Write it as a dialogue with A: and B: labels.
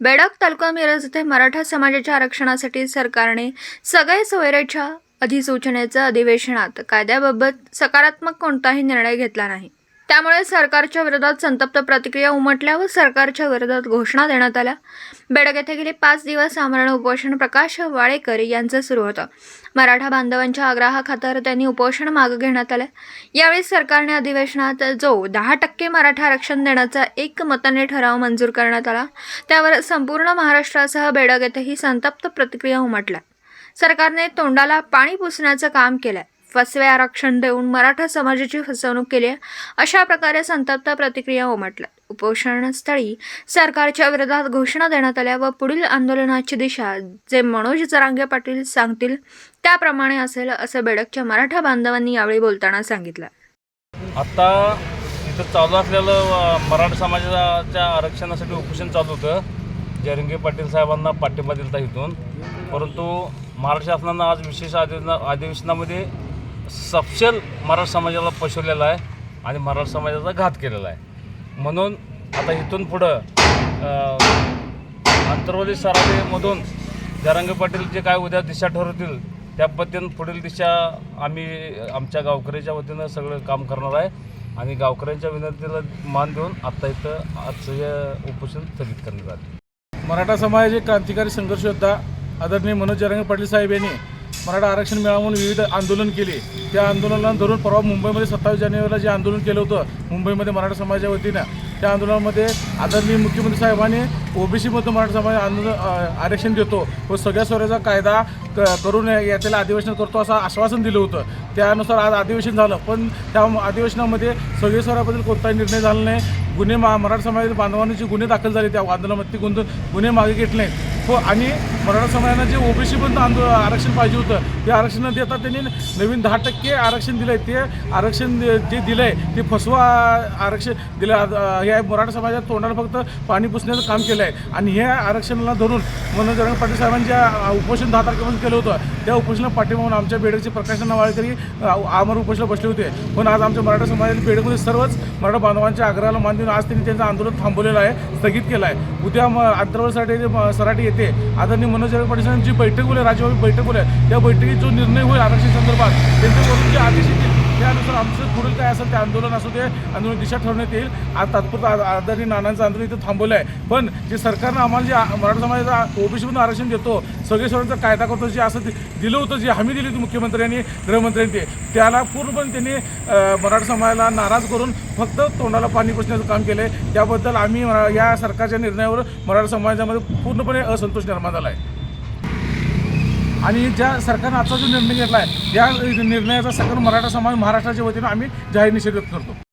A: बेडक तालुका मिरज येथे मराठा समाजाच्या आरक्षणासाठी सरकारने सगळे सोयरेच्या अधिसूचनेचं अधिवेशनात कायद्याबाबत सकारात्मक कोणताही निर्णय घेतला नाही. त्यामुळे सरकारच्या विरोधात संतप्त प्रतिक्रिया उमटल्या व सरकारच्या विरोधात घोषणा देण्यात आल्या. बेडग येथे गेले पाच दिवस आमरण उपोषण प्रकाश वाळेकर यांचं सुरू होतं. मराठा बांधवांच्या आग्रहाखातर त्यांनी उपोषण मागं घेण्यात आलं. यावेळी सरकारने अधिवेशनात जो दहा टक्के मराठा आरक्षण देण्याचा एक मताने ठराव मंजूर करण्यात आला त्यावर संपूर्ण महाराष्ट्रासह बेडग येथेही संतप्त प्रतिक्रिया उमटल्या. सरकारने तोंडाला पाणी पुसण्याचं काम केलं फसवे आरक्षण देऊन मराठा समाजाची फसवणूक केली आहे अशा प्रकारे संतप्त प्रतिक्रिया उमटल्या. उपोषणस्थळी सरकारच्या विरोधात घोषणा देण्यात आल्या व पुढील आंदोलनाची दिशा जे मनोज जरांगे पाटील सांगतील त्याप्रमाणे असेल असं बेडकच्या मराठा बांधवांनी यावेळी बोलताना सांगितलं.
B: आता इथं चालू असलेलं मराठा समाजाच्या आरक्षणासाठी उपोषण चालू होतं. जरंगे पाटील साहेबांना पाठिंबा दिलता इथून. परंतु महाराष्ट्र शासनानं आज विशेष अधिवेशना अधिवेशनामध्ये सपशेल मराठा समाजाला पसरलेला आहे आणि मराठा समाजाचा घात केलेला आहे. म्हणून आता इथून पुढं आंतरवादी सरावेमधून सराटीमधून जरांगे पाटील जे काय उद्या दिशा ठरवतील त्या पद्धतीनं पुढील दिशा आम्ही आमच्या गावकऱ्याच्या वतीनं सगळं काम करणार आहे. आणि गावकऱ्यांच्या विनंतीला मान देऊन आत्ता इथं आजचं हे उपोषण स्थगित करण्यात आले.
C: मराठा समाजाचे क्रांतिकारी संघर्ष योद्धा आदरणीय मनोज जरांगे पाटील साहेब यांनी मराठा आरक्षण मिळावं म्हणून विविध आंदोलन केले. त्या आंदोलनाला धरून परवा मुंबईमध्ये सत्तावीस जानेवारीला जे आंदोलन केलं होतं मुंबईमध्ये मराठा समाजाच्या वतीनं त्या आंदोलनामध्ये आदरणीय मुख्यमंत्री साहेबांनी ओबीसीमधून मराठा समाज आंदोलन आरक्षण देतो व सगळ्या स्वराचा कायदा क करून याच्याला अधिवेशन करतो असं आश्वासन दिलं होतं. त्यानुसार आज अधिवेशन झालं पण त्या अधिवेशनामध्ये सगळे स्वराबद्दल कोणताही निर्णय झाला नाही. गुन्हे मा मराठा समाजातील बांधवांनी जे गुन्हे दाखल झाले त्या आंदोलनामध्ये ते गुंत गुन्हे मागे घेतले नाहीत. हो आणि मराठा समाजाला जे ओबीसीमधून आंदो आरक्षण पाहिजे होतं ते आरक्षण न देता त्यांनी नवीन दहा टक्के आरक्षण दिलं आहे ते आरक्षण जे दिलं आहे ते फसवा आरक्षण दिलं आहे. या मराठा समाजात तोंडाला फक्त पाणी पुसण्याचं काम केलं आहे आणि हे आरक्षणाला धरून मनोज रंग पाटील साहेबांच्या उपोषण दहा तारखेपासून केलं होतं. त्या उपोषणाला पाठिंबा म्हणून आमच्या बेडचे प्रकाश नावाळकरी आमर उपोषणाला बसले होते. पण आज आमच्या मराठा समाजातील बेडमध्ये सर्वच मराठा बांधवांच्या आग्रहाला मान देऊन आज त्यांनी त्यांचं आंदोलन थांबवलेलं आहे स्थगित केलं आहे उद्या म आंतरवालसाठी जे म- सराटी येते. आदरणीय मनोज जरांगे पाटील जी बैठक बोले राज्यव्यापी बैठक बोले त्या बैठकीत जो निर्णय होईल आरक्षण संदर्भात त्यांच्याकडून जे आदेश त्यानुसार आमचं पुढील काय असेल ते आंदोलन असू दे आंदोलन दिशा ठरवण्यात येईल. आज तात्पुरतं आदरणीय नानांचं आंदोलन इथं थांबवलं आहे पण जे सरकारनं आम्हाला जे मराठा समाजाचा ओबीसीमधून आरक्षण देतो सगळे सर्वांचा कायदा करतो जे असं ते दिलं होतं जी हमी दिली होती मुख्यमंत्र्यांनी गृहमंत्र्यांनी ते त्याला पूर्णपणे त्यांनी मराठा समाजाला नाराज करून फक्त तोंडाला पाणी पुसण्याचं काम केलं आहे त्याबद्दल आम्ही या सरकारच्या निर्णयावर मराठा समाजामध्ये पूर्णपणे असंतोष निर्माण झाला आहे आणि ज्या सरकारनं आजचा जो निर्णय घेतला आहे या निर्णयाचा सरकार मराठा समाज महाराष्ट्राच्या वतीनं आम्ही जाहीर निषेध व्यक्त करतो.